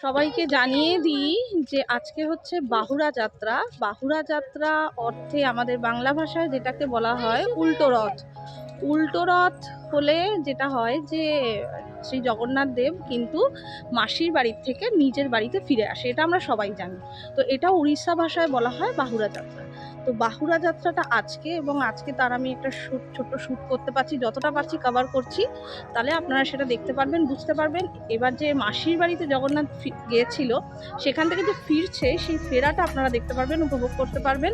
সবাইকে জানিয়ে দিই যে আজকে হচ্ছে বাহুরা যাত্রা। বাহুরা যাত্রা অর্থে আমাদের বাংলা ভাষায় যেটাকে বলা হয় উল্টো রথ। উল্টো রথ হলে যেটা হয় যে শ্রী জগন্নাথ দেব কিন্তু মাসির বাড়ির থেকে নিজের বাড়িতে ফিরে আসে, এটা আমরা সবাই জানি। তো এটা উড়িষ্যা ভাষায় বলা হয় বাহুরা যাত্রা। তো বাহুড়া যাত্রাটা আজকে এবং আজকে তার আমি একটা শ্যুট ছোট শ্যুট করতে পারছি, যতটা পারছি কভার করছি, তাহলে আপনারা সেটা দেখতে পারবেন, বুঝতে পারবেন। এবার যে মাসির বাড়িতে জগন্নাথ গিয়েছিল, সেখান থেকে যে ফিরছে, সেই ফেরাটা আপনারা দেখতে পারবেন, উপভোগ করতে পারবেন।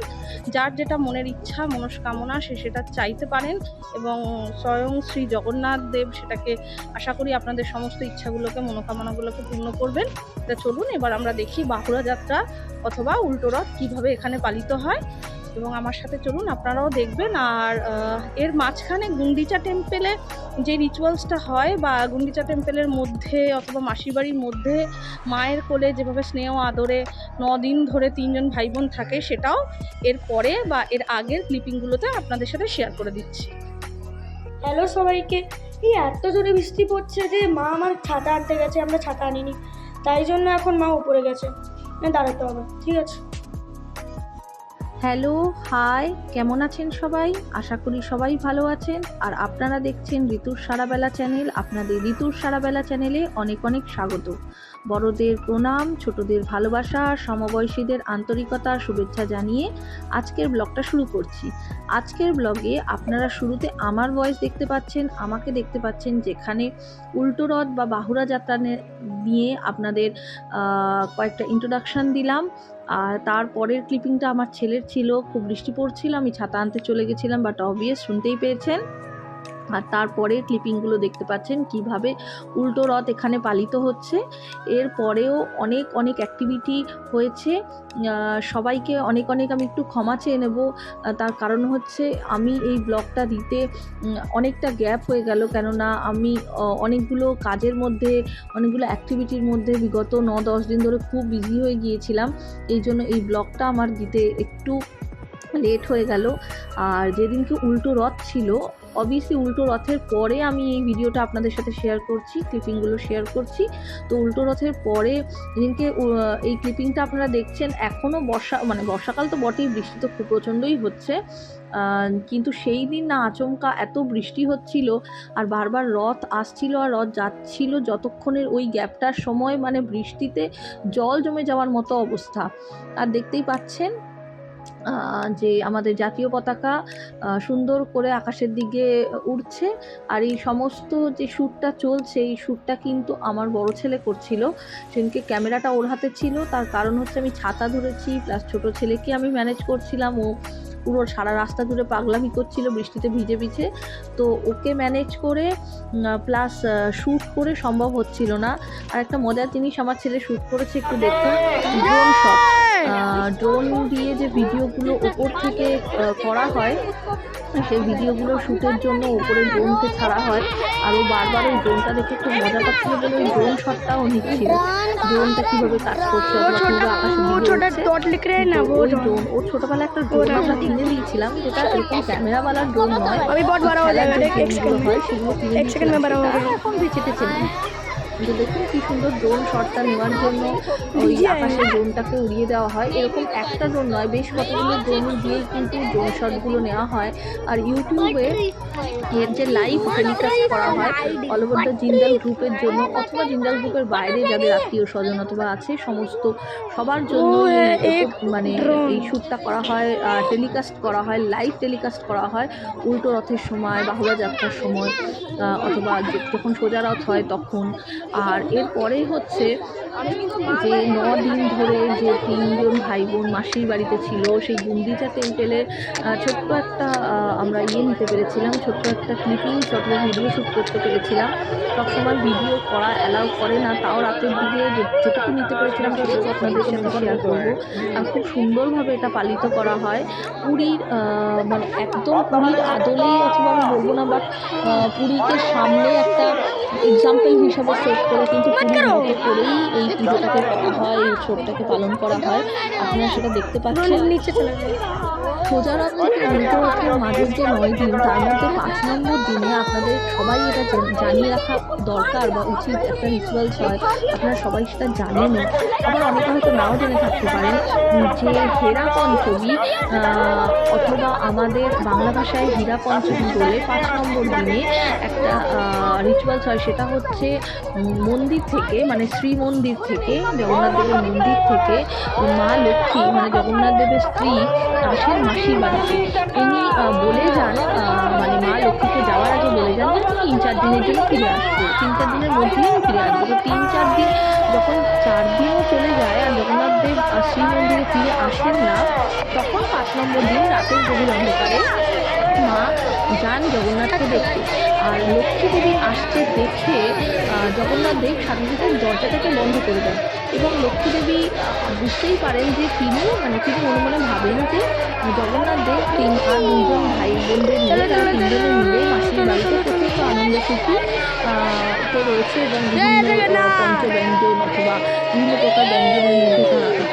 যার যেটা মনের ইচ্ছা, মনস্কামনা, সে সেটা চাইতে পারেন এবং স্বয়ং শ্রী জগন্নাথ দেব সেটাকে আশা করি আপনাদের সমস্ত ইচ্ছাগুলোকে, মনোকামনাগুলোকে পূর্ণ করবেন। তা চলুন, এবার আমরা দেখি বাহুড়া যাত্রা অথবা উল্টো রথ কীভাবে এখানে পালিত হয়। এবং আমার সাথে চলুন, আপনারাও দেখবেন। আর এর মাঝখানে গুন্ডিচা টেম্পেলে যে রিচুয়ালসটা হয় বা গুন্ডিচা টেম্পেলের মধ্যে অথবা মাসির বাড়ির মধ্যে মায়ের কোলে যেভাবে স্নেহ, আদরে দিন ধরে তিনজন ভাই বোন থাকে, সেটাও এর পরে বা এর আগের ক্লিপিংগুলোতে আপনাদের সাথে শেয়ার করে দিচ্ছি। হ্যালো সবাইকে। এই এত জোরে বৃষ্টি পড়ছে যে মা আমার ছাতা আনতে গেছে, আমরা ছাতা আনিনি। তাই জন্য এখন মা উপরে গেছে। দাঁড়াতে হবে, ঠিক আছে? হ্যালো, হাই, কেমন আছেন সবাই? আশা করি সবাই ভালো আছেন। আর আপনারা দেখছেন ঋতুর সারাবেলা চ্যানেল। আপনাদের ঋতুর সারাবেলা চ্যানেলে অনেক অনেক স্বাগত। বড়দের প্রণাম, ছোটদের ভালোবাসা, সমবয়সীদের আন্তরিকতা শুভেচ্ছা জানিয়ে আজকের ব্লগটা শুরু করছি। আজকের ব্লগে আপনারা শুরুতে আমার ভয়েস দেখতে পাচ্ছেন, আমাকে দেখতে পাচ্ছেন যেখানে উল্টো রথ বা বাহুড়া যাত্রা নিয়ে আপনাদের কয়েকটা ইন্ট্রোডাকশন দিলাম। আর তারপরের ক্লিপিংটা আমার ছেলের ছিল, খুব বৃষ্টি পড়ছিল, আমি ছাতা আনতে চলে গেছিলাম বাট অবভিয়াস শুনতেই পেয়েছেন। আর তারপরে ক্লিপিংগুলো দেখতে পাচ্ছেন কীভাবে উল্টো রথ এখানে পালিত হচ্ছে। এর পরেও অনেক অনেক অ্যাক্টিভিটি হয়েছে। সবাইকে অনেক অনেক আমি একটু ক্ষমা চেয়ে নেব। তার কারণ হচ্ছে আমি এই ব্লগটা দিতে অনেকটা গ্যাপ হয়ে গেল। কেননা আমি অনেকগুলো কাজের মধ্যে, অনেকগুলো অ্যাক্টিভিটির মধ্যে বিগত ন দশ দিন ধরে খুব বিজি হয়ে গিয়েছিলাম। এই জন্য এই ব্লগটা আমার দিতে একটু লেট হয়ে গেল। আর যেদিনকে উল্টো রথ ছিল অবভিয়াসলি উল্টো রথের পরে আমি এই ভিডিওটা আপনাদের সাথে শেয়ার করছি ক্লিপিংগুলো শেয়ার করছি। তো উল্টো রথের পরে যেদিনকে এই ক্লিপিংটা আপনারা দেখছেন এখনও বর্ষা মানে বর্ষাকাল তো বটেই, বৃষ্টি তো খুব প্রচণ্ডই হচ্ছে। কিন্তু সেই দিন না আচমকা এত বৃষ্টি হচ্ছিল, আর বারবার রথ আসছিল আর রথ যাচ্ছিল যতক্ষণের ওই গ্যাপটার সময় মানে বৃষ্টিতে জল জমে যাওয়ার মতো অবস্থা। আর দেখতেই পাচ্ছেন যে আমাদের জাতীয় পতাকা সুন্দর করে আকাশের দিকে উঠছে আর এই সমস্ত যে শ্যুটটা চলছে, এই শ্যুটটা কিন্তু আমার বড় ছেলে করছিল। সেদিনকে ক্যামেরাটা ওর হাতে ছিল। তার কারণ হচ্ছে আমি ছাতা ধরেছি, প্লাস ছোট ছেলেকে আমি ম্যানেজ করছিলাম। ও পুরো সারা রাস্তা জুড়ে পাগলামি করছিল বৃষ্টিতে ভিজে ভিজে। তো ওকে ম্যানেজ করে প্লাস শ্যুট করে সম্ভব হচ্ছিল না। আর একটা মজার জিনিস আমার ছেলে শ্যুট করেছে একটু দেখুন ড্রোন শট ড্রোন দিয়ে যে ভিডিওগুলো ওপর থেকে করা হয় সেই ভিডিওগুলো শ্যুটের জন্য ওপরে ড্রোনকে ছাড়া হয়। আর ও বারবার ওই ড্রোনটা দেখে খুব মজা পাচ্ছিল বলে ওই ড্রোন শটটাও নিচ্ছিল। ড্রোনটা কীভাবে কাজ করছে ড্রোন ও ছোটোবেলা একটা ড্রোন আমরা কিনে দিয়েছিলাম যেটা এরকম ক্যামেরাওয়ালার ড্রোন নয়। আমি বড় বড় হয় সেগুলো এখন বেঁচে কিন্তু দেখুন কি সুন্দর ড্রোন শটটা নেওয়ার জন্য ওই আকাশে ড্রোনটাকে উড়িয়ে দেওয়া হয়। এরকম একটা ড্রোন নয় বেশ কতগুলো ড্রোন দিয়েই কিন্তু ড্রোন শটগুলো নেওয়া হয়। আর ইউটিউবে এর যে লাইভ টেলিকাস্ট করা হয় অল ওভার দ্য জিন্দাল গ্রুপের জন্য অথবা জিন্দাল গ্রুপের বাইরে যাদের আত্মীয় স্বজন অথবা আছে সমস্ত সবার জন্য মানে। এই শ্যুটটা করা হয় টেলিকাস্ট করা হয় লাইভ টেলিকাস্ট করা হয় উল্টো রথের সময় বাহুড়া যাত্রার সময় অথবা যখন সোজা রথ হয় তখন। আর এরপরে হচ্ছে যে ন দিন ধরে যে তিনজন ভাই বোন মাসির বাড়িতে ছিল সেই গুন্ডিচা টেম্পেলের আহ, ছোট্ট একটা আমরা ইয়ে নিতে পেরেছিলাম ছোট্ট একটা ক্লিপিং অথবা ভিডিও শ্যুট করতে পেরেছিলাম। সবসময় ভিডিও করা অ্যালাউ করে না তাও রাতের দিকে যেটুকু নিতে পেরেছিলাম সেটুকু আপনাদের সাথে শেয়ার করব। আর খুব সুন্দরভাবে এটা পালিত করা হয়। পুরীর মানে একদম পুরীর আদলেই অথবা আমি বলব না বাট পুরীকে সামনে একটা এক্সাম্পল হিসাবে সেট করে কিন্তু পুজোর মতো করেই এই পুজোটাকে হয় এই উৎসবটাকে পালন করা হয়। আপনারা সেটা দেখতে পাচ্ছেন। নিচে চলে সোজা থেকে উল্টো মাঝে যে নয় তার মধ্যে পাঁচ নম্বর দিনে আপনাদের সবাই এটা জানিয়ে রাখা দরকার বা উচিত একটা রিচুয়ালস হয়। আপনারা সবাই সেটা অনেকে হয়তো নাও জেনে থাকতে পারেন যে অথবা আমাদের বাংলা ভাষায় হীরা পঞ্চমী বলে পাঁচ নম্বর দিনে একটা রিচুয়ালস হয়। সেটা হচ্ছে মন্দির থেকে মানে শ্রী মন্দির থেকে, জগন্নাথ দেবের মন্দির থেকে মা লক্ষ্মী মানে জগন্নাথ দেবের স্ত্রী আসেন মাসির বাড়িতে। তিনি বলে যান মানে মা লক্ষ্মীকে যাওয়ার আগে বলে যান যে তিন চার দিনের জন্য ফিরে আসব। তিন চার দিনের মধ্যেই আমি ফিরে আসব। তো তিন চার দিন যখন চার দিনও চলে যায় আর জগন্নাথ দেব শ্রী মন্দিরে ফিরে আসেন না, তখন পাঁচ নম্বর দিন রাতের গভীর অন্ধকারে মা যান জগন্নাথকে দেখতে। আর লক্ষ্মী দেবী আসতে দেখে জগন্নাথ দেব সাথে সাথে দরজাটাকে বন্ধ করে দেন। এবং লক্ষ্মী দেবী বুঝতেই পারেন যে তিনি মানে তিনি মনে মনে ভাবেন যে জগন্নাথ দেব তিন আর দুজন ভাই বোনদের মিলে তারা তিনজনে মিলে মাসির বাড়িতে প্রত্যেক আনন্দ সুখী তো রয়েছে এবং বিভিন্ন পঞ্চব্যঞ্জন অথবা বিভিন্ন প্রকার তারা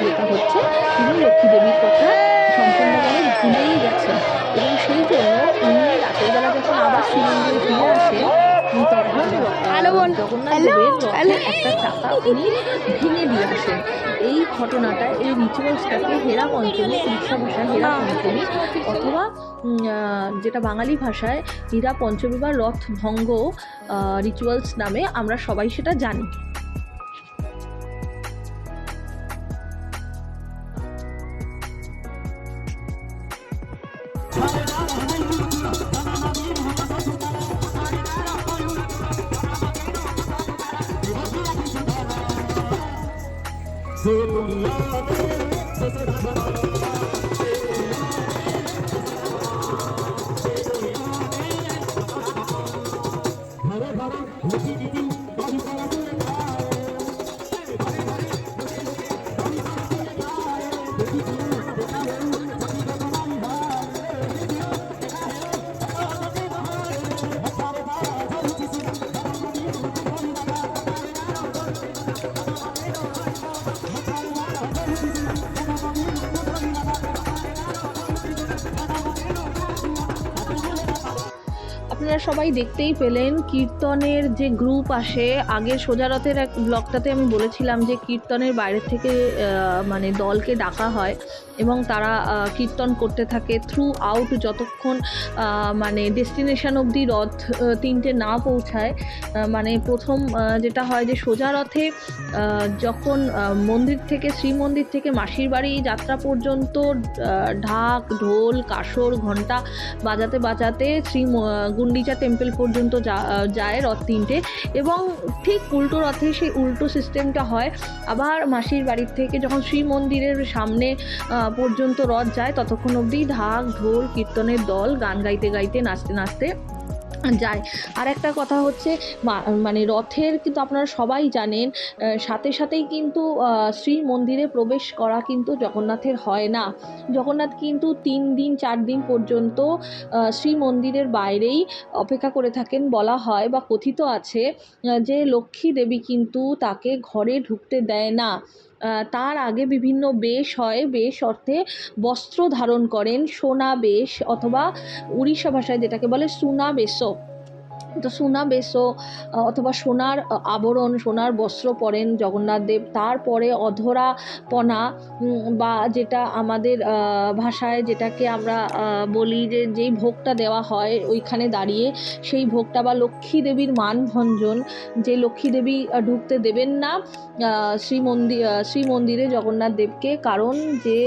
লেখা হচ্ছে। তিনি লক্ষ্মী দেবীর কথা সম্পূর্ণভাবে ভুলেই গেছেন। এবং সেই জন্য উনি রাতের বেলা যখন আবার শ্রীমন্দিরে ফিরে আসেন একটা চাকা উনি ভেঙে দিয়ে আসেন এই ঘটনাটা এই রিচুয়ালসটাকে হেরা পঞ্চমী উড়িষ্যা ভাষায় হেরা পঞ্চমী অথবা যেটা বাঙালি ভাষায় হীরা পঞ্চমী বা রথ ভঙ্গ রিচুয়ালস নামে আমরা সবাই সেটা জানি। আপনারা সবাই দেখতেই পেলেন কীর্তনের যে গ্রুপ আসে, আগে সোজারথের এক ব্লগটাতে আমি বলেছিলাম যে কীর্তনের বাইরে থেকে মানে দলকে ডাকা হয়। এবং তারা কীর্তন করতে থাকে থ্রু আউট যতক্ষণ মানে ডেস্টিনেশন অবধি রথ তিনটে না পৌঁছায়। মানে প্রথম যেটা হয় যে সোজা রথে যখন মন্দির থেকে শ্রীমন্দির থেকে মাসির বাড়ি যাত্রা পর্যন্ত ঢাক, ঢোল, কাসর, ঘণ্টা বাজাতে বাজাতে শ্রী গুন্ডিচা টেম্পল পর্যন্ত যায় রথ তিনটে। এবং ঠিক উল্টো রথে সেই উল্টো সিস্টেমটা হয়। আবার মাসির বাড়ির থেকে যখন শ্রী মন্দিরের সামনে পর্যন্ত রথ যায়, ততক্ষণ অবধি ঢাক, ঢোল, কীর্তনের দল গান গাইতে গাইতে, নাচতে নাচতে যায়। আর একটা কথা হচ্ছে মানে রথের কিন্তু আপনারা সবাই জানেন সাথে সাথেই কিন্তু শ্রী মন্দিরে প্রবেশ করা কিন্তু জগন্নাথের হয় না। জগন্নাথ কিন্তু তিন দিন, চার দিন পর্যন্ত শ্রী মন্দিরের বাইরেই অপেক্ষা করে থাকেন বলা হয় বা কথিত আছে যে লক্ষ্মী দেবী কিন্তু তাকে ঘরে ঢুকতে দেয় না। তার আগে বিভিন্ন বেশ হয়, বেশ অর্থে বস্ত্র ধারণ করেন, সোনা বেশ অথবা উড়িষ্যা ভাষায় যেটাকে বলে সুনা বেশো। তো সোনা বেশো অথবা সোনার আবরণ সোনার বস্ত্র পরেন জগন্নাথ দেব। তারপরে অধরা পনা বা যেটা আমাদের ভাষায় যেটাকে আমরা বলি যে যেই ভোগটা দেওয়া হয় ওইখানে দাঁড়িয়ে সেই ভোগটা বা লক্ষ্মী দেবীর মানভঞ্জন যে লক্ষ্মী দেবী ঢুকতে দেবেন না আহ, শ্রী মন্দির শ্রী মন্দিরে জগন্নাথ দেবকে। কারণ যে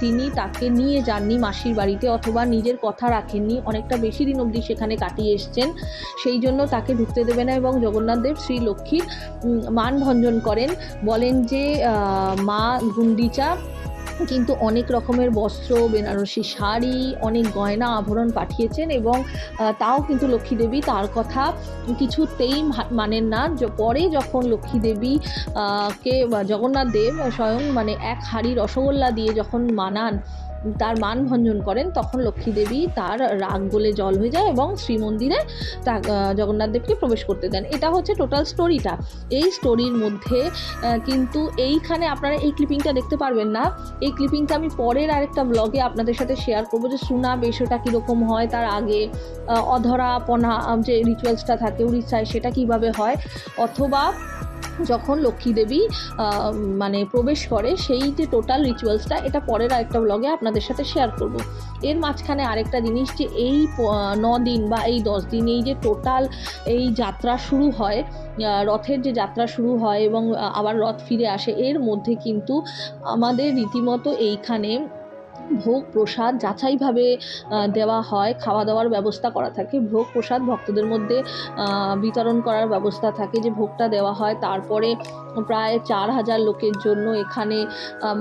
তিনি তাকে নিয়ে যাননি মাসির বাড়িতে অথবা নিজের কথা রাখেননি। অনেকটা বেশি দিন অবধি সেখানে কাটিয়ে এসছেন। সেই জন্য তাকে ঢুকতে দেবে না এবং জগন্নাথ দেব শ্রী লক্ষ্মীর মান ভঞ্জন করেন। বলেন যে মা গুন্ডিচা কিন্তু অনেক রকমের বস্ত্র, বেনারসি শাড়ি, অনেক গয়না আভরণ পাঠিয়েছেন এবং তাও কিন্তু লক্ষ্মী দেবী তার কথা কিছুতেই মানেন না। পরে যখন লক্ষ্মী দেবী কে জগন্নাথ দেব স্বয়ং মানে এক হাঁড়ি রসগোল্লা দিয়ে যখন মানান তার মান ভঞ্জন করেন তখন লক্ষ্মী দেবী তার রাগ বলে জল হয়ে যায় এবং শ্রীমন্দিরে তা জগন্নাথ দেবকে প্রবেশ করতে দেন। এটা হচ্ছে টোটাল স্টোরিটা এই স্টোরির মধ্যে কিন্তু এইখানে আপনারা এই ক্লিপিংটা দেখতে পারবেন না। এই ক্লিপিংটা আমি পরের আরেকটা ব্লগে আপনাদের সাথে শেয়ার করব যে সুনা বেশটা কীরকম হয় তার আগে আহ, অধরাপনা যে রিচুয়ালসটা থাকে উড়িষ্যায় সেটা কীভাবে হয় অথবা যখন লক্ষ্মী দেবী মানে প্রবেশ করে, সেই যে টোটাল রিচুয়ালসটা এটা পরের আরেকটা ব্লগে আপনাদের সাথে শেয়ার করব। এর মাঝখানে আরেকটা জিনিস যে এই ন দিন বা এই দশ দিন, এই যে টোটাল এই যাত্রা শুরু হয় রথের যে যাত্রা শুরু হয় এবং আবার রথ ফিরে আসে, এর মধ্যে কিন্তু আমাদের রীতিমতো এইখানে ভোগ প্রসাদ যাচাইভাবে দেওয়া হয় খাওয়া দাওয়ার ব্যবস্থা করা থাকে। ভোগ প্রসাদ ভক্তদের মধ্যে বিতরণ করার ব্যবস্থা থাকে যে ভোগটা দেওয়া হয়। তারপরে প্রায় চার হাজার লোকের জন্য এখানে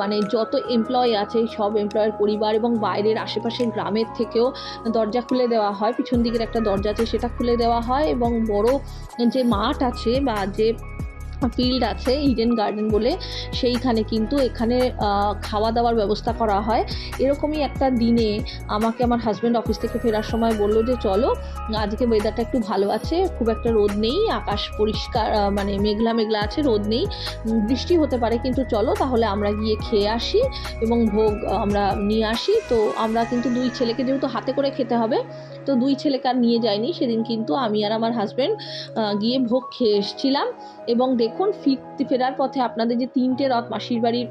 মানে যত এমপ্লয় আছে, সব এমপ্লয়ের পরিবার এবং বাইরের আশেপাশের গ্রামের থেকেও দরজা খুলে দেওয়া হয়। পিছন দিকের একটা দরজা আছে, সেটা খুলে দেওয়া হয় এবং বড় যে মাঠ আছে বা যে ফিল্ড আছে ইডেন গার্ডেন বলে। সেইখানে কিন্তু এখানে খাওয়া দাওয়ার ব্যবস্থা করা হয়। এরকমই একটা দিনে আমাকে আমার হাজব্যান্ড অফিস থেকে ফেরার সময় বলল যে, চলো, আজকে ওয়েদারটা একটু ভালো আছে, খুব একটা রোদ নেই, আকাশ পরিষ্কার মানে মেঘলা মেঘলা আছে, রোদ নেই বৃষ্টি হতে পারে, কিন্তু চলো, তাহলে আমরা গিয়ে খেয়ে আসি এবং ভোগ আমরা নিয়ে আসি। তো আমরা কিন্তু দুই ছেলেকে যেহেতু হাতে করে খেতে হবে তো দুই ছেলেকে আর নিয়ে যায়নি, সেদিন কিন্তু আমি আর আমার হাজব্যান্ড গিয়ে ভোগ খেয়ে এসেছিলাম। এবং দেখুন, ফিরতে, ফেরার পথে আপনাদের যে তিনটে রথ মাসির বাড়ির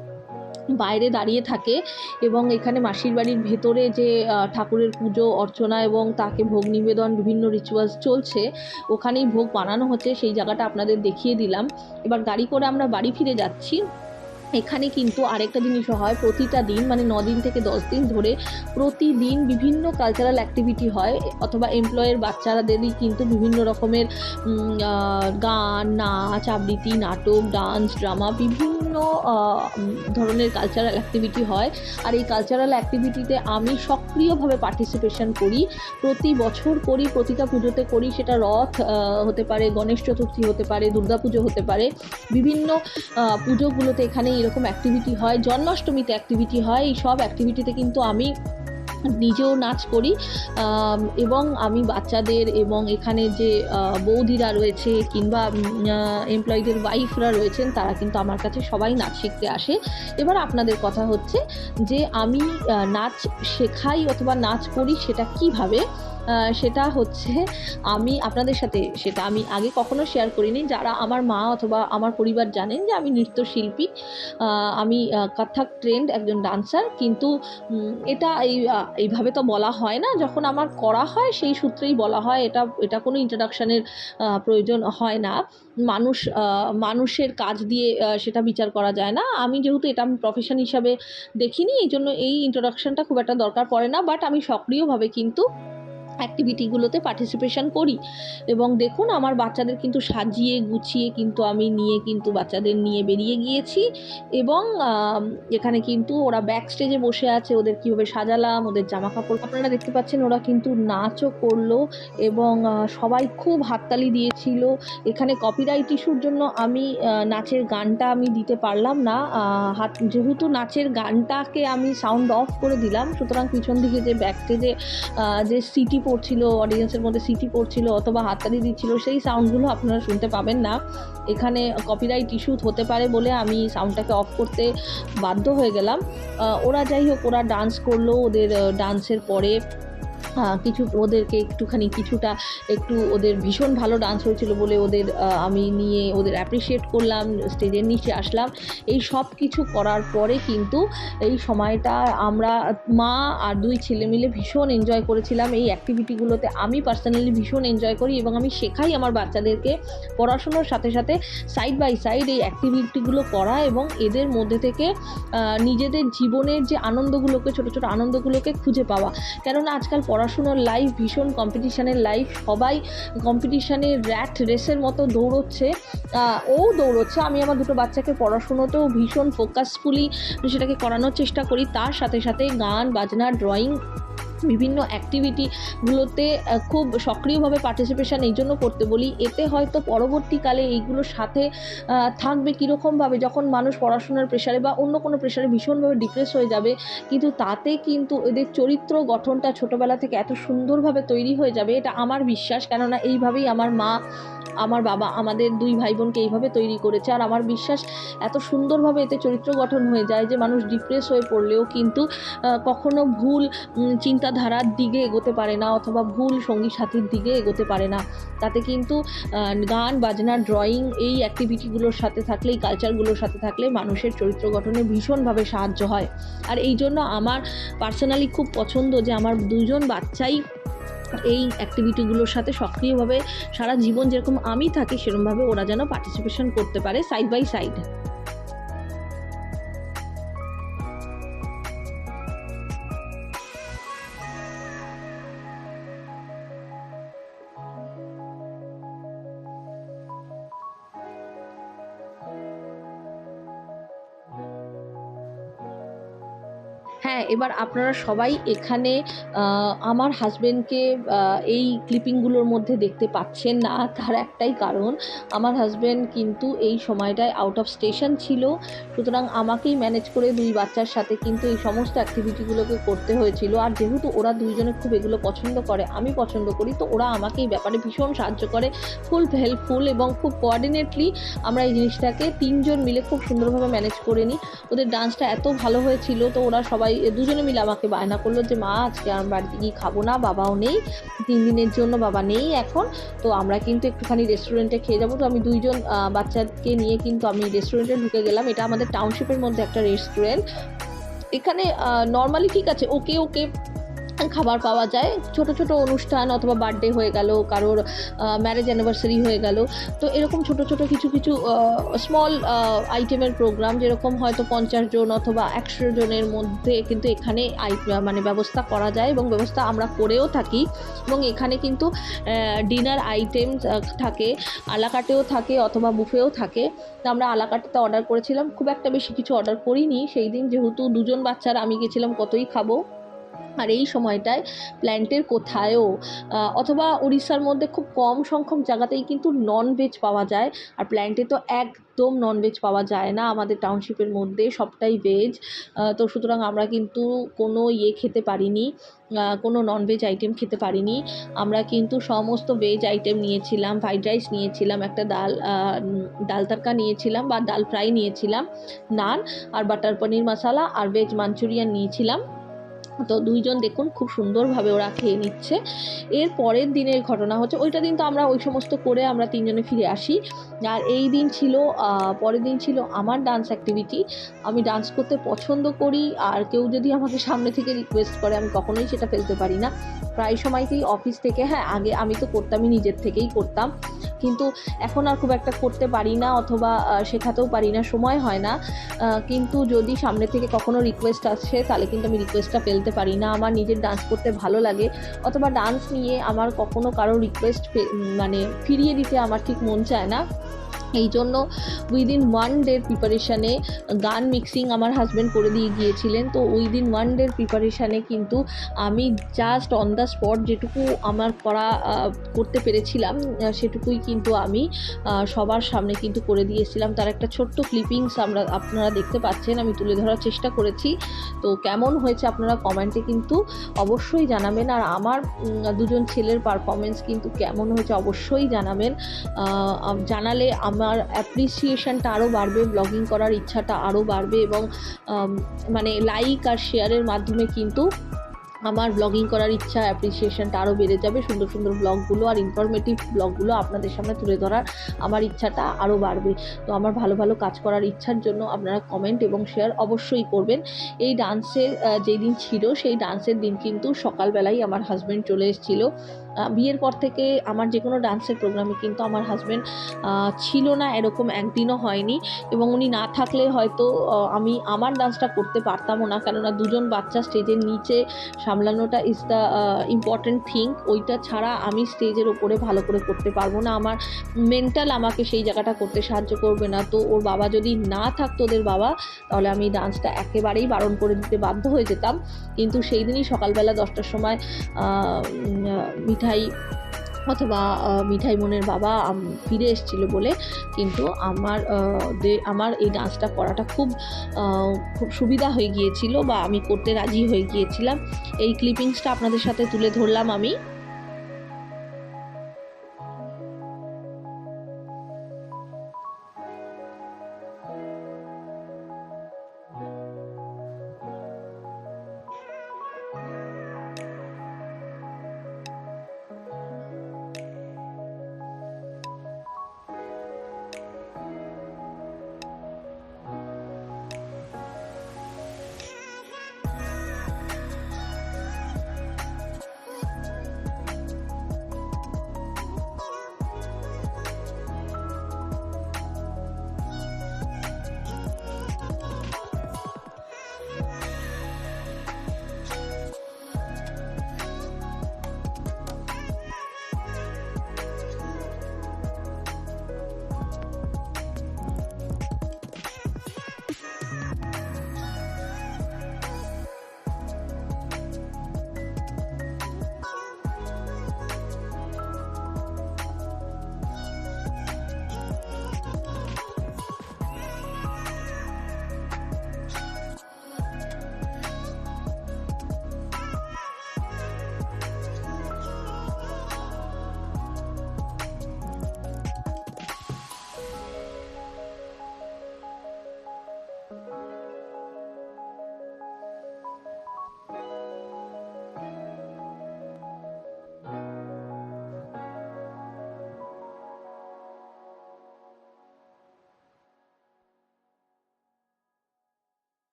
বাইরে দাঁড়িয়ে থাকে এবং এখানে মাসির বাড়ির ভেতরে যে ঠাকুরের পুজো, অর্চনা এবং তাকে ভোগ নিবেদন, বিভিন্ন রিচুয়ালস চলছে, ওখানেই ভোগ বানানো হচ্ছে, সেই জায়গাটা আপনাদের দেখিয়ে দিলাম। এবার গাড়ি করে আমরা বাড়ি ফিরে যাচ্ছি। এখানে কিন্তু আরেকটা জিনিসও হয়, প্রতিটা দিন মানে দিন থেকে দশ দিন ধরে প্রতিদিন বিভিন্ন কালচারাল অ্যাক্টিভিটি হয়, অথবা এমপ্লয়ের বাচ্চারাদেরই কিন্তু বিভিন্ন রকমের গান, নাচ, আবৃত্তি, নাটক ডান্স ড্রামা বিভিন্ন ধরনের কালচারাল অ্যাক্টিভিটি হয়। আর এই কালচারাল অ্যাক্টিভিটিতে আমি সক্রিয়ভাবে পার্টিসিপেশন করি। প্রতি বছর করি, প্রতিটা পুজোতে করি, সেটা রথ হতে পারে, গণেশ চতুর্থী হতে পারে, দুর্গাপুজো হতে পারে। বিভিন্ন পুজোগুলোতে এখানে এরকম অ্যাক্টিভিটি হয়, জন্মাষ্টমীতে অ্যাক্টিভিটি হয়, এই সব অ্যাক্টিভিটিতে কিন্তু আমি নিজেও নাচ করি। এবং আমি বাচ্চাদের এবং এখানে যে বৌদিরা রয়েছে কিংবা এমপ্লয়ীদের ওয়াইফরা রয়েছেন, তারা কিন্তু আমার কাছে সবাই নাচ শিখতে আসে। এবার আপনাদের কথা হচ্ছে যে, আমি নাচ শেখাই অথবা নাচ করি সেটা কীভাবে? সেটা হচ্ছে আমি আপনাদের সাথে সেটা আমি আগে কখনো শেয়ার করিনি। যারা আমার মা অথবা আমার পরিবার জানেন যে আমি নৃত্যশিল্পী আমি আহ, কত্থক ট্রেন্ড একজন ডান্সার কিন্তু এটা এই এইভাবে তো বলা হয় না। যখন আমার করা হয় সেই সূত্রেই বলা হয় এটা এটা কোনো ইন্ট্রোডাকশানের প্রয়োজন হয় না। মানুষ মানুষের কাজ দিয়ে সেটা বিচার করা যায় না। আমি যেহেতু এটা আমি প্রফেশন হিসাবে দেখিনি এই জন্য এই ইন্ট্রোডাকশানটা খুব একটা দরকার পড়ে না বাট আমি সক্রিয়ভাবে কিন্তু অ্যাক্টিভিটিগুলোতে পার্টিসিপেশন করি। এবং দেখুন, আমার বাচ্চাদের কিন্তু সাজিয়ে, গুছিয়ে কিন্তু আমি নিয়ে কিন্তু বাচ্চাদের নিয়ে বেরিয়ে গিয়েছি। এবং এখানে কিন্তু ওরা ব্যাক স্টেজে বসে আছে, ওদের কীভাবে সাজালাম, ওদের জামা কাপড় আপনারা দেখতে পাচ্ছেন, ওরা কিন্তু নাচও করল এবং সবাই খুব হাততালি দিয়েছিল। এখানে কপিরাইট ইস্যুর জন্য আমি নাচের গানটা আমি দিতে পারলাম না। হাত, যেহেতু নাচের গানটাকে আমি সাউন্ড অফ করে দিলাম, সুতরাং পিছন দিকে যে ব্যাক স্টেজে যে সিটি পড়ছিল অডিয়েন্সের মধ্যে সিটি পড়ছিল অথবা হাততালি দিচ্ছিল, সেই সাউন্ডগুলো আপনারা শুনতে পাবেন না। এখানে কপিরাইট ইস্যু হতে পারে বলে আমি সাউন্ডটাকে অফ করতে বাধ্য হয়ে গেলাম। ওরা যাই হোক, ওরা ডান্স করল, ওদের ডান্সের পরে কিছু ওদেরকে একটুখানি কিছুটা একটু ওদের ভীষণ ভালো ডান্স হয়েছিল বলে ওদের আমি নিয়ে ওদের অ্যাপ্রিসিয়েট করলাম স্টেজের নিচে আসলাম। এই সব কিছু করার পরে কিন্তু এই সময়টা আমরা মা আর দুই ছেলে মিলে ভীষণ এনজয় করেছিলাম। এই অ্যাক্টিভিটিগুলোতে আমি পার্সোনালি ভীষণ এনজয় করি এবং আমি শেখাই আমার বাচ্চাদেরকে পড়াশুনোর সাথে সাথে সাইড বাই সাইড এই অ্যাক্টিভিটিগুলো করা এবং এদের মধ্যে থেকে নিজেদের জীবনের যে আনন্দগুলোকে, ছোটো ছোটো আনন্দগুলোকে খুঁজে পাওয়া। কেননা আজকাল পড়াশুনোর লাইফ ভীষণ কম্পিটিশানের লাইফ সবাই কম্পিটিশানে র্যাট রেসের মতো দৌড়চ্ছে। ও দৌড়চ্ছে, আমি আমার দুটো বাচ্চাকে পড়াশুনোতেও ভীষণ ফোকাসফুলি সেটাকে করানোর চেষ্টা করি। তার সাথে সাথে গান, বাজনা ড্রয়িং বিভিন্ন অ্যাক্টিভিটিগুলোতে খুব সক্রিয়ভাবে পার্টিসিপেশন এই জন্য করতে বলি। এতে হয়তো পরবর্তীকালে এইগুলোর সাথে থাকবে কীরকমভাবে যখন মানুষ পড়াশোনার প্রেশারে বা অন্য কোনো প্রেশারে ভীষণভাবে ডিপ্রেস হয়ে যাবে কিন্তু তাতে কিন্তু এদের চরিত্র গঠনটা ছোটোবেলা থেকে এত সুন্দরভাবে তৈরি হয়ে যাবে এটা আমার বিশ্বাস। কেননা এইভাবেই আমার মা আমার বাবা আমাদের দুই ভাই বোনকে এইভাবে তৈরি করেছে। আর আমার বিশ্বাস এত সুন্দরভাবে এতে চরিত্র গঠন হয়ে যায় যে মানুষ ডিপ্রেস হয়ে পড়লেও কিন্তু কখনো ভুল উম, চিন্তাধারার দিকে এগোতে পারে না অথবা ভুল সঙ্গী সাথীর দিকে এগোতে পারে না। তাতে কিন্তু গান, বাজনা ড্রয়িং এই অ্যাক্টিভিটিগুলোর সাথে থাকলে, এই কালচারগুলোর সাথে থাকলে মানুষের চরিত্র গঠনে ভীষণভাবে সাহায্য হয়। আর এই জন্য আমার পার্সোনালি খুব পছন্দ যে আমার দুজন বাচ্চাই এই অ্যাক্টিভিটিগুলোর সাথে সক্রিয়ভাবে সারা জীবন যেরকম আমি থাকি সেরকমভাবে ওরা যেন পার্টিসিপেশন করতে পারে সাইড বাই সাইড এবার আপনারা সবাই এখানে আমার হাজবেন্ডকে এই ক্লিপিংগুলোর মধ্যে দেখতে পাচ্ছেন না। তার একটাই কারণ, আমার হাজবেন্ড কিন্তু এই সময়টায় আউট অফ স্টেশন ছিল। সুতরাং আমাকেই ম্যানেজ করে দুই বাচ্চার সাথে কিন্তু এই সমস্ত অ্যাক্টিভিটিগুলোকে করতে হয়েছিল। আর যেহেতু ওরা দুইজনে খুব এগুলো পছন্দ করে, আমি পছন্দ করি, তো ওরা আমাকে এই ব্যাপারে ভীষণ সাহায্য করে ফুল হেল্পফুল এবং খুব কোঅর্ডিনেটলি আমরা এই জিনিসটাকে তিনজন মিলে খুব সুন্দরভাবে ম্যানেজ করে নিই। ওদের ডান্সটা এত ভালো হয়েছিল, তো ওরা সবাই দুজনে মিলে আমাকে বায়না করল যে, মা, আজকে আমার বাড়িতে গিয়ে খাব না, বাবাও নেই, তিন দিনের জন্য বাবা নেই এখন। তো আমরা কিন্তু একটুখানি রেস্টুরেন্টে খেয়ে যাব। তো আমি দুইজন বাচ্চাকে নিয়ে কিন্তু আমি রেস্টুরেন্টে ঢুকে গেলাম। এটা আমাদের টাউনশিপের মধ্যে একটা রেস্টুরেন্ট এখানে নর্মালি ঠিক আছে, ওকে ওকে খাবার পাওয়া যায়। ছোট ছোট অনুষ্ঠান অথবা বার্থডে হয়ে গেল, কারোর ম্যারেজ অ্যানিভার্সারি হয়ে গেল। তো এরকম ছোট ছোট কিছু কিছু স্মল আইটেমের প্রোগ্রাম যেরকম হয়তো পঞ্চাশ জন অথবা একশো জনের মধ্যে কিন্তু এখানে আই মানে ব্যবস্থা করা যায় এবং ব্যবস্থা আমরা করেও থাকি। এবং এখানে কিন্তু ডিনার আইটেম থাকে, আলাকাটেও থাকে অথবা বুফেও থাকে। তো আমরা আলাকাটেতে অর্ডার করেছিলাম। খুব একটা বেশি কিছু অর্ডার করিনি। সেই দিন যেহেতু দুজন বাচ্চার, আমি গেছিলাম কতই খাব। আর এই সময়টায় প্ল্যান্টের কোথায়ও? অথবা উড়িষ্যার মধ্যে খুব কম সংখ্যক জায়গাতেই কিন্তু নন ভেজ পাওয়া যায়। আর প্ল্যান্টে তো একদম নন ভেজ পাওয়া যায় না। আমাদের টাউনশিপের মধ্যে সবটাই ভেজ তো সুতরাং আমরা কিন্তু কোনো ইয়ে খেতে পারিনি। কোনো নন ভেজ আইটেম খেতে পারিনি। আমরা কিন্তু সমস্ত ভেজ আইটেম নিয়েছিলাম ফ্রাইড রাইস নিয়েছিলাম, একটা ডাল ডাল তড়কা নিয়েছিলাম বা ডাল ফ্রাই নিয়েছিলাম, নান আর বাটার পনির মশলা আর ভেজ মাঞ্চুরিয়ান নিয়েছিলাম। তো দুইজন দেখুন খুব সুন্দরভাবে ওরা খেয়ে নিচ্ছে। এর পরের দিনের ঘটনা হচ্ছে, ওইটা দিন তো আমরা ওই সমস্ত করে আমরা তিনজনে ফিরে আসি। আর এই দিন ছিল পরের দিন ছিল আমার ডান্স অ্যাক্টিভিটি আমি ডান্স করতে পছন্দ করি, আর কেউ যদি আমাকে সামনে থেকে রিকোয়েস্ট করে, আমি কখনোই সেটা ফেলতে পারি না। প্রায় সময়তেই অফিস থেকে হ্যাঁ আগে আমি তো করতামই, নিজের থেকেই করতাম। কিন্তু এখন আর খুব একটা করতে পারি না, অথবা শেখাতেও পারি না, সময় হয় না। কিন্তু যদি সামনে থেকে কখনো রিকোয়েস্ট আসে, তাহলে কিন্তু আমি রিকোয়েস্টটা ফেলতে পারি না, আমার নিজের ডান্স করতে ভালো লাগে, অথবা ডান্স নিয়ে আমার কখনো কারও রিকোয়েস্ট মানে ফিরিয়ে দিতে আমার ঠিক মন চায় না। এই জন্য উইদিন ওয়ান ডের প্রিপারেশানে গান মিক্সিং আমার হাজব্যান্ড করে দিয়ে গিয়েছিলেন। তো উইদিন ওয়ান ডের প্রিপারেশানে কিন্তু আমি জাস্ট অন দ্য স্পট যেটুকু আমার করা করতে পেরেছিলাম সেটুকুই কিন্তু আমি সবার সামনে কিন্তু করে দিয়েছিলাম। তার একটা ছোট্ট ক্লিপিংস আমরা, আপনারা দেখতে পাচ্ছেন, আমি তুলে ধরার চেষ্টা করেছি। তো কেমন হয়েছে আপনারা কমেন্টে কিন্তু অবশ্যই জানাবেন। আর আমার দুজন ছেলের পারফরমেন্স কিন্তু কেমন হয়েছে অবশ্যই জানাবেন। জানালে আমার অ্যাপ্রিসিয়েশনটা আরও বাড়বে ব্লগিং করার ইচ্ছাটা আরও বাড়বে এবং মানে লাইক আর শেয়ারের মাধ্যমে কিন্তু আমার ব্লগিং করার ইচ্ছা অ্যাপ্রিসিয়েশনটা আরও বেড়ে যাবে। সুন্দর সুন্দর ব্লগগুলো আর ইনফরমেটিভ ব্লগগুলো আপনাদের সামনে তুলে ধরার আমার ইচ্ছাটা আরও বাড়বে। তো আমার ভালো ভালো কাজ করার ইচ্ছার জন্য আপনারা কমেন্ট এবং শেয়ার অবশ্যই করবেন। এই ডান্সের যেই দিন ছিল সেই ডান্সের দিন কিন্তু সকালবেলাই আমার হাজব্যান্ড চলে এসেছিল। বিয়ের পর থেকে আমার যে কোনো ডান্সের প্রোগ্রামে কিন্তু আমার হাজব্যান্ড ছিল না এরকম একদিনও হয়নি এবং উনি না থাকলে হয়তো আমি আমার ডান্সটা করতে পারতামও না। কেননা দুজন বাচ্চা স্টেজের নিচে সামলানোটা ইজ দ্য ইম্পর্ট্যান্ট থিং ওইটা ছাড়া আমি স্টেজের ওপরে ভালো করে করতে পারব না। আমার মেন্টাল আমাকে সেই জায়গাটা করতে সাহায্য করবে না। তো ওর বাবা যদি না থাকতো ওদের বাবা, তাহলে আমি ডান্সটা একেবারেই বারণ করে দিতে বাধ্য হয়ে যেতাম। কিন্তু সেই দিনই সকালবেলা দশটার সময় মিঠাই অথবা মিঠাই বোনের বাবা ফিরে এসেছিল বলে কিন্তু আমার আমার এই ডান্সটা করাটা খুব খুব সুবিধা হয়ে গিয়েছিল বা আমি করতে রাজি হয়ে গিয়েছিলাম। এই ক্লিপিংসটা আপনাদের সাথে তুলে ধরলাম আমি।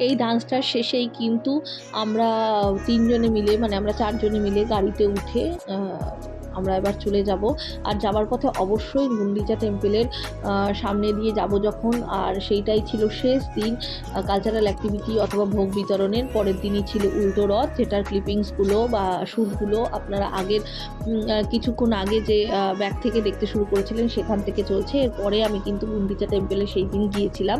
এই ডান্সটার শেষেই কিন্তু আমরা তিনজনে মিলে মানে আমরা চারজনে মিলে গাড়িতে উঠে আমরা এবার চলে যাব। আর যাওয়ার পথে অবশ্যই গুন্ডিচা টেম্পেলের সামনে দিয়ে যাব যখন। আর সেইটাই ছিল শেষ দিন কালচারাল অ্যাক্টিভিটি অথবা ভোগ বিতরণের। পরের দিনই ছিল উল্টো রথ, যেটার ক্লিপিংসগুলো বা শ্যুটগুলো আপনারা আগের কিছুক্ষণ আগে যে ব্যাগ থেকে দেখতে শুরু করেছিলেন সেখান থেকে চলছে। এরপরে আমি কিন্তু গুন্ডিচা টেম্পেলে সেই দিন গিয়েছিলাম।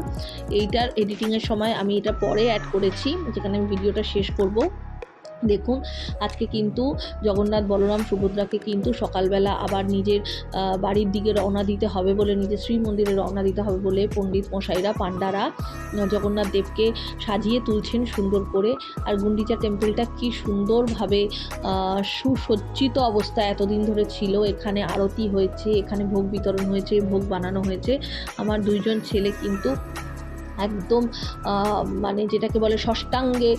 এইটার এডিটিংয়ের সময় আমি এটা পরে অ্যাড করেছি, যেখানে আমি ভিডিওটা শেষ করব। দেখুন, আজকে কিন্তু জগন্নাথ, বলরাম, সুভদ্রাকে কিন্তু সকালবেলা আবার নিজের বাড়ির দিকে রওনা দিতে হবে বলে, নিজের শ্রী মন্দিরে রওনা দিতে হবে বলে পণ্ডিত মশাইরা, পাণ্ডারা জগন্নাথ দেবকে সাজিয়ে তুলছেন সুন্দর করে। আর গুন্ডিচা টেম্পলটা কি সুন্দরভাবে সুসজ্জিত অবস্থা এতদিন ধরে ছিল। এখানে আরতি হয়েছে, এখানে ভোগ বিতরণ হয়েছে, ভোগ বানানো হয়েছে। আমার দুইজন ছেলে কিন্তু একদম মানে যেটাকে বলে ষষ্ঠাঙ্গে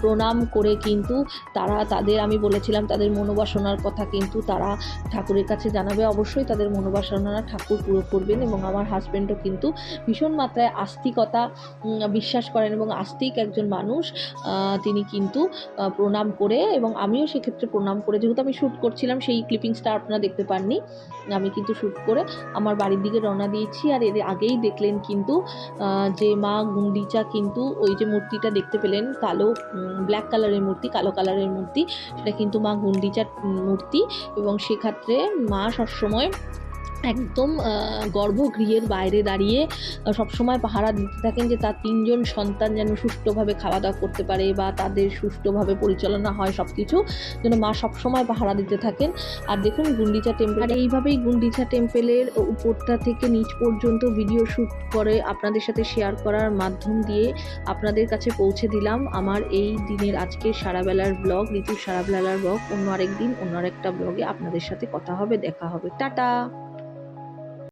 প্রণাম করে কিন্তু তারা তাদের আমি বলেছিলাম তাদের মনোবাসনার কথা কিন্তু তারা ঠাকুরের কাছে জানাবে। অবশ্যই তাদের মনোবাসনা ঠাকুর পুরো করবেন এবং আমার হাজব্যান্ডও কিন্তু ভীষণ মাত্রায় আস্তিকতা বিশ্বাস করেন এবং আস্তিক একজন মানুষ তিনি কিন্তু প্রণাম করে এবং আমিও সেক্ষেত্রে প্রণাম করে। যেহেতু আমি শ্যুট করছিলাম সেই ক্লিপিংসটা আপনারা দেখতে পাননি। আমি কিন্তু শ্যুট করে আমার বাড়ির দিকে রওনা দিয়েছি। আর এর আগেই দেখলেন কিন্তু আহ, যে মা গুন্ডিচা কিন্তু ওই যে মূর্তিটা দেখতে পেলেন, কালো ব্ল্যাক কালারের মূর্তি, কালো কালারের মূর্তি। সেটা কিন্তু মা গুন্ডিচার মূর্তি। এবং সেক্ষেত্রে মা সবসময় একদম গর্ভগৃহের বাইরে দাঁড়িয়ে সবসময় পাহারা দিতে থাকেন যে তার তিনজন সন্তান যেন সুষ্ঠুভাবে খাওয়া দাওয়া করতে পারে বা তাদের সুষ্ঠুভাবে পরিচালনা হয় সব কিছু যেন মা সবসময় পাহারা দিতে থাকেন। আর দেখুন গুন্ডিচা টেম্পল আর এইভাবেই গুন্ডিচা টেম্পেলের উপরটা থেকে নিচ পর্যন্ত ভিডিও শ্যুট করে আপনাদের সাথে শেয়ার করার মাধ্যম দিয়ে আপনাদের কাছে পৌঁছে দিলাম। আমার এই দিনের আজকের সারাবেলার ব্লগ ঋতুর সারাবেলার ব্লগ, অন্য আরেক দিন অন্য আরেকটা ব্লগে আপনাদের সাথে কথা হবে, দেখা হবে। টাটা!